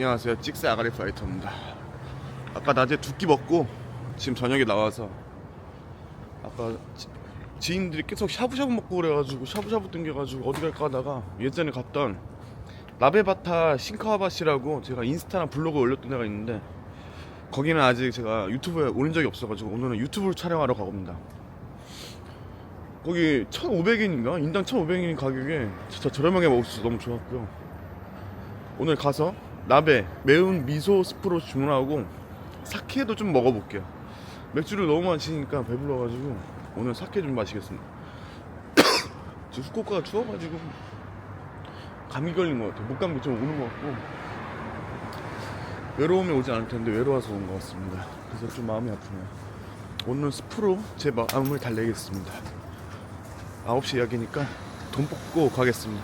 안녕하세요. 찍스 아가리 파이터입니다. 아까 낮에 두 끼 먹고 지금 저녁에 나와서 아까 지, 지인들이 계속 샤브샤브 먹고 그래가지고 샤브샤브 땡겨가지고 어디 갈까 하다가 예전에 갔던 라베바타 싱카와바시라고 제가 인스타나 블로그 올렸던 데가 있는데 거기는 아직 제가 유튜브에 올린 적이 없어가지고 오늘은 유튜브를 촬영하러 가봅니다. 거기 1,500엔인가? 인당 1,500엔 가격에 진짜 저렴하게 먹을 수 있어서 너무 좋았고요. 오늘 가서 나베 매운 미소 스프로 주문하고 사케도 좀 먹어볼게요. 맥주를 너무 마시니까 배불러가지고 오늘 사케 좀 마시겠습니다. 지금 후쿠오카가 추워가지고 감기 걸린 것 같아요. 목감기 좀 오는 것 같고 외로움이 오지 않을 텐데 외로워서 온 것 같습니다. 그래서 좀 마음이 아프네요. 오늘 스프로 제 마음을 달래겠습니다. 9시 예약이니까 돈 뽑고 가겠습니다.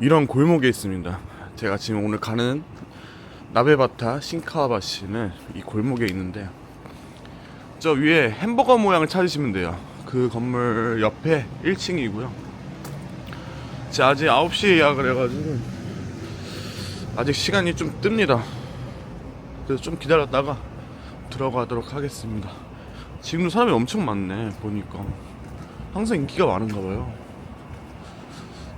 이런 골목에 있습니다. 제가 지금 오늘 가는 나베바타 신카와바시는 이 골목에 있는데 저 위에 햄버거 모양을 찾으시면 돼요. 그 건물 옆에 1층이고요. 제가 아직 9시에 예약을 해가지고 아직 시간이 좀 뜹니다. 그래서 좀 기다렸다가 들어가도록 하겠습니다. 지금도 사람이 엄청 많네 보니까 항상 인기가 많은가 봐요.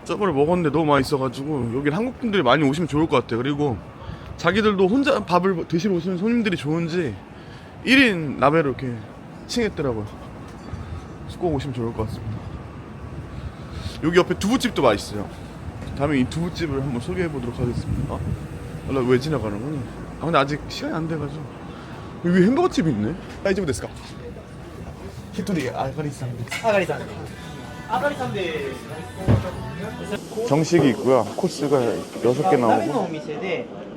저번에 먹었는데 너무 맛있어가지고 여기 한국 분들이 많이 오시면 좋을 것 같아요. 그리고 자기들도 혼자 밥을 드시러 오시는 손님들이 좋은지 1인 라벨로 이렇게 칭했더라고요. 꼭 오시면 좋을 것 같습니다. 여기 옆에 두부집도 맛있어요. 다음에 이 두부집을 한번 소개해 보도록 하겠습니다. 아, 왜 지나가는 거니? 아, 근데 아직 시간이 안 돼가지고. 여기 햄버거 집이 있네. 아, 다이지부 됐을까? 히토리 아가리 산데. 아가리 산데. 아가리 산데. 정식이 있고요. 코스가 6개 나오고. 네.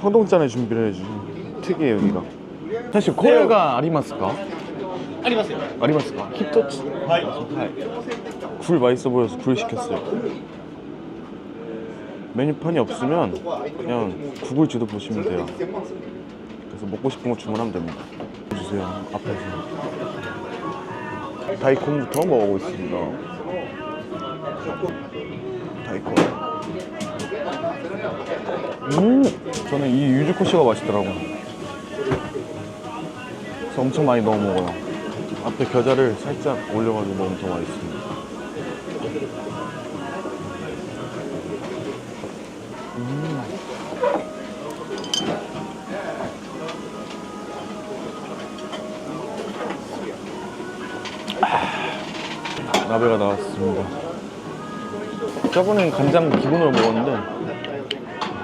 황동짠에 준비를 해주신 특이해요 여기가. 사실 코레가 아리마스까? ありますよ 아리마스까? 히토츠. はい 굴 맛있어 보여서 굴 시켰어요. 메뉴판이 없으면 그냥 구글지도 보시면 돼요. 그래서 먹고 싶은 거 주문하면 됩니다. 주세요 앞에서. 다이콘부터 먹어보겠습니다. 다이콘. 음, 저는 이 유즈코시가 맛있더라고요. 그래서 엄청 많이 넣어 먹어요. 앞에 겨자를 살짝 올려가지고 먹으면 더 맛있습니다. 나베가 나왔습니다. 저번엔 간장 기본으로 먹었는데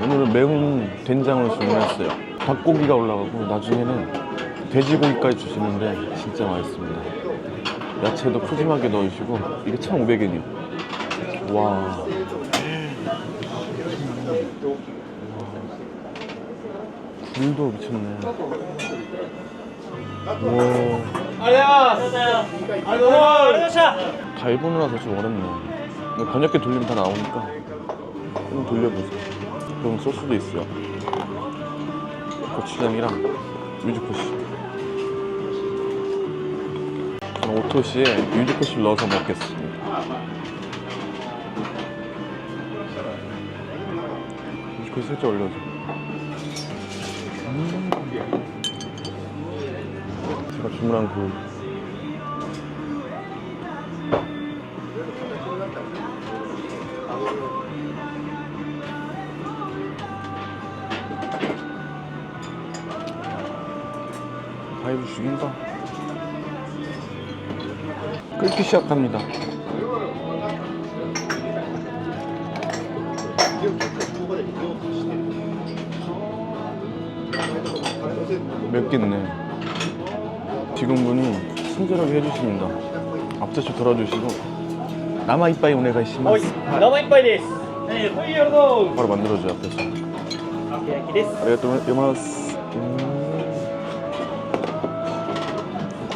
오늘은 매운 된장으로 주문했어요. 닭고기가 올라가고 나중에는 돼지고기까지 주시는데 진짜 맛있습니다. 야채도 푸짐하게 넣으시고 이게 1,500엔이요. 와. 굴도 미쳤네. 와 아야 아야 아야 다 일본어라서 좀 어렵네. 이거 번역기 돌리면 다 나오니까 좀 돌려보세요. 그럼 소스도 있어요. 고추장이랑 유즈코시. 저는 오토시에 유즈코시를 넣어서 먹겠습니다. 유즈코시 살짝 올려줘. 음. 제가 주문한 그 죽인다. 끓기 시작합니다. 맵겠네. 직원분이 친절하게 해주십니다. 앞접시 덜어주시고 남아 이빠이 오네가 はい 시마스 生一杯ですえー、はいありがとう 바로 만들어줘요 앞에서. 焼きです 아리가또마스 음.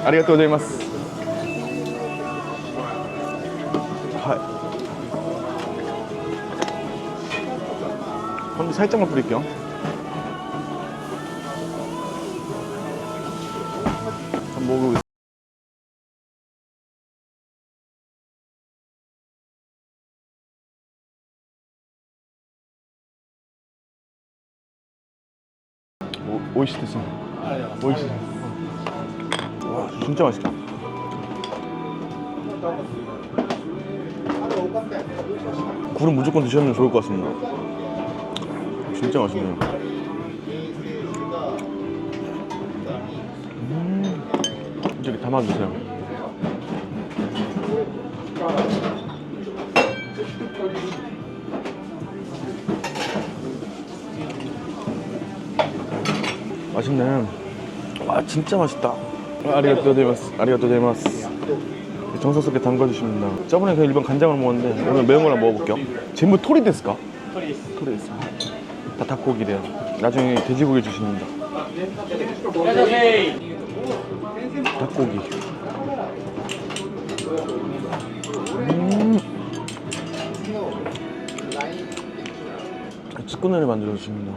이 아리가또 고자이마스 하이 폰즈 살짝만 뿌릴게요 한번 먹어보겠습니다 오, 오이시 됐어. 오이시. 와, 진짜 맛있다. 굴은 무조건 드시면 좋을 것 같습니다. 진짜 맛있네요. 음, 이렇게 담아주세요. 맛있네. 와 진짜 맛있다. 아, 아리가또데마스. 아리가또데마스. 정성스럽게 담가주십니다. 저번에 그냥 일반 간장을 먹었는데 오늘 매운 거랑 먹어볼게요. 전부 토리 데스까? 토리 데스 토리 데스 다 닭고기래요 나중에 돼지고기 주십니다. 닭고기. 음. 아, 츠꾸네를 만들어 주십니다.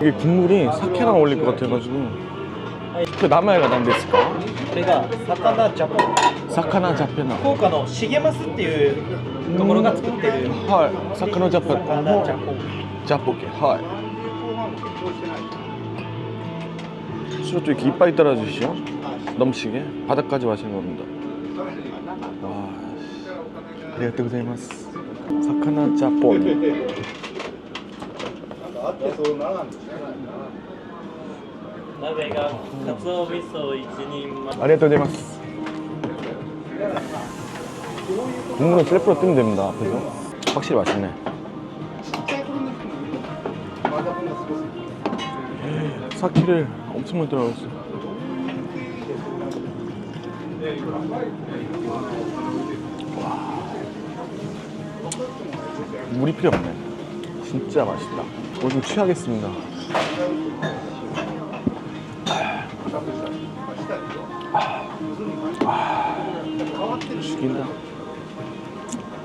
이게 국물이 사케랑 어울릴 것 같아가지고. 그 남아야가 난ですか?これが魚ジャポン 사카나 자페나. 福岡の重増っていうところが作ってる 하이, 사카나 자페. 魚ジャポン 자포게. 하이. 술도 이렇게 이빨 따라주시오. 넘치게 바닥까지 마시는 겁니다. 와, 아리가또 고자이마스. 사카나 자폰. 鍋がかつお味噌一人前 아리가또 고자이마스. 국물은 셀프로 뜨면 됩니다. 앞에서. 확실히 맛있네. 사키를 엄청 많이 들어갔어. 와. 물이 필요 없네. 진짜 맛있다. 오늘 좀 취하겠습니다. 죽인다.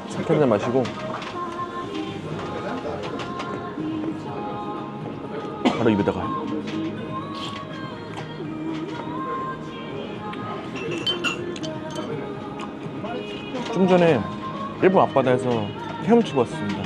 사케 한잔 마시고 바로 입에다가 좀 전에 일본 앞바다에서 헤엄치고 왔습니다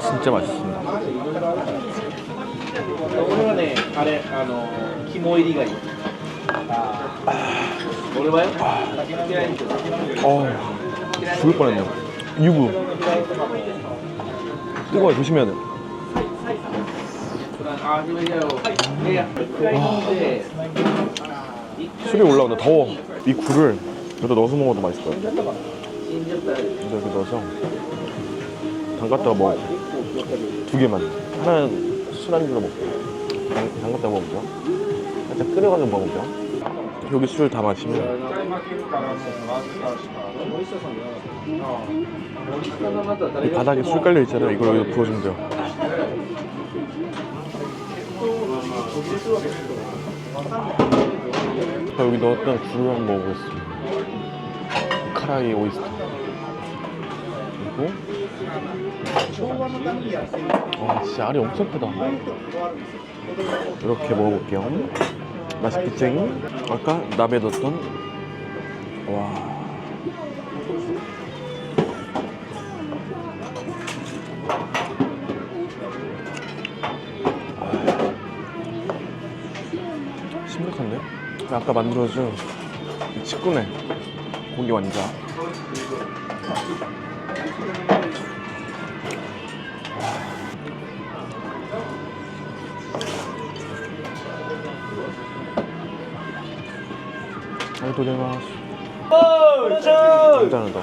진짜 맛있습니다. 俺はねあれあの肝入りがいい俺はよ嫌いに 어, 죽을 뻔했네요. 유부. 뜨거워 조심해야 돼. あ始めちゃういや一回飲んで 술이 올라온다. 더워. 이 굴을 여기다 넣어서 먹어도 맛있을 거예요. 여기 넣어서 담갔다가 먹어. 두 개만. 하나는 술안주로 먹고, 담, 담갔다가 먹죠. 살짝 끓여가지고 먹죠. 여기 술 다 마시면. 이 바닥에 술 깔려 있잖아요. 이걸 여기다 부어주면 돼요. 자, 여기 넣었던 굴을 한번 먹어보겠습니다. 카라이 오이스터. 그리고 와 진짜 알이 엄청 크다. 이렇게 먹어볼게요. 맛있겠지? 아까 나베 넣었던 와. 심각한데? 아까 만들어준 이 직구네 고기 완자 아리가또 고자이마스 짠짠하다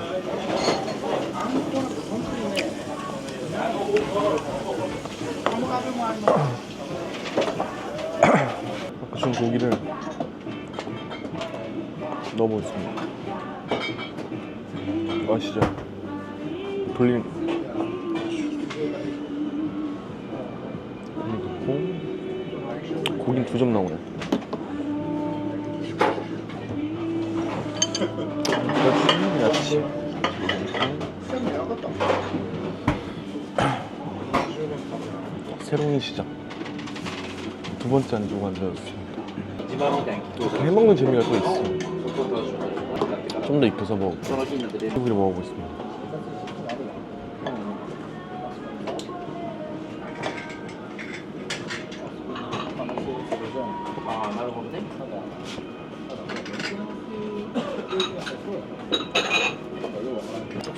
아까 준 고기를 넣어보겠습니다. 아시죠? 돌림 넣고 고기 두 점 나오네. 야채 야채 새로운 시작. 두 번째 안주고 앉아주습니다. 해먹는 재미가 또 있어. 좀 더 익혀서 먹고 소고기를 먹어보겠습니다.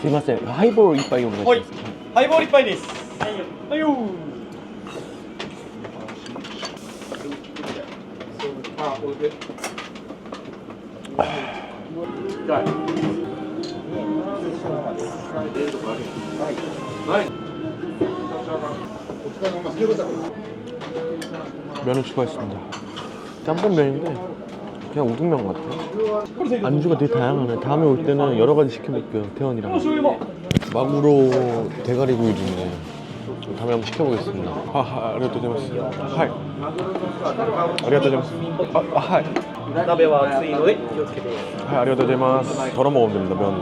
すいません、ハイボール一杯お願いします。はいハイボール一杯です。はいよ。はい。よ。 짬뽕 면인데 그냥 우동면 같아요. 안주가 되게 다양하네. 다음에 올 때는 여러 가지 시켜볼게요. 태원이랑. 마구로 대가리구이도 있네. 다음에 한번 시켜보겠습니다. 하하, 아리가또 고자이마스. 하이. 아리가또 고자이마스. 아, 아, 하이. 鍋は熱いので気をつけて 하이, 아리가또 고자이마스. 덜어 먹으면 됩니다, 면.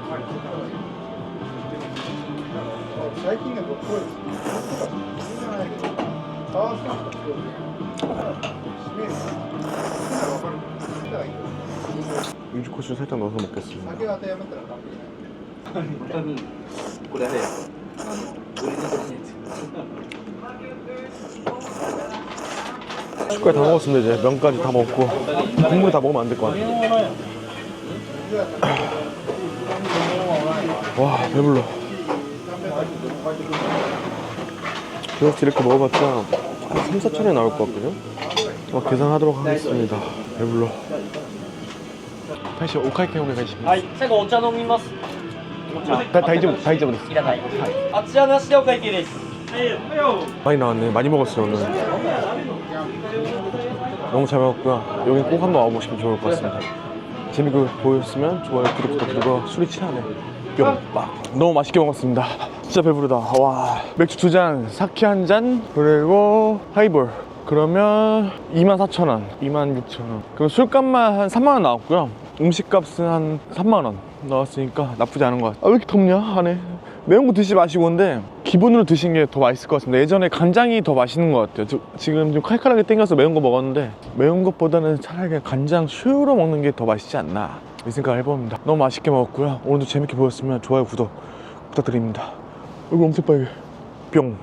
유주코슈 살짝 넣어서 먹겠습니다. 本当にこれあれやあのオリジナルのやつ 숟갈 다 먹었습니다 이제 면까지 다 먹고 국물 다 먹으면 안 될 것 같아요 와 배불러 기억지 이렇게 먹어봤자 한 3, 4천에 나올 것 같거든요 어, 계산하도록 하겠습니다 배불러 다시 오카이케 오네 가시 はい最後お茶飲みますお茶 다, 다이丈夫 다이丈夫 ですいらないあちらなしでお会計です 많이 나왔네 많이 먹었어요 오늘 너무 잘 먹었고요 여기 꼭 한번 와보시면 좋을 것 같습니다 재밌게 보였으면 좋아요, 구독 부탁드리고 술이 취하네. 뿅, 빡. 너무 맛있게 먹었습니다. 진짜 배부르다. 와. 맥주 두 잔, 사케 한 잔, 그리고 하이볼. 그러면 24,000원, 26,000원. 그럼 술값만 한 3만원 나왔고요. 음식값은 한 3만원 나왔으니까 나쁘지 않은 것 같아요. 아, 왜 이렇게 덥냐, 안에. 매운 거 드시지 마시고 근데 기본으로 드신 게 더 맛있을 것 같습니다. 예전에 간장이 더 맛있는 것 같아요. 저- 지금 좀 칼칼하게 땡겨서 매운 거 먹었는데 매운 것보다는 차라리 간장 슈로 먹는 게 더 맛있지 않나 이 생각을 해봅니다. 너무 맛있게 먹었고요. 오늘도 재밌게 보였으면 좋아요, 구독 부탁드립니다. 얼굴 엄청 빨개. 뿅.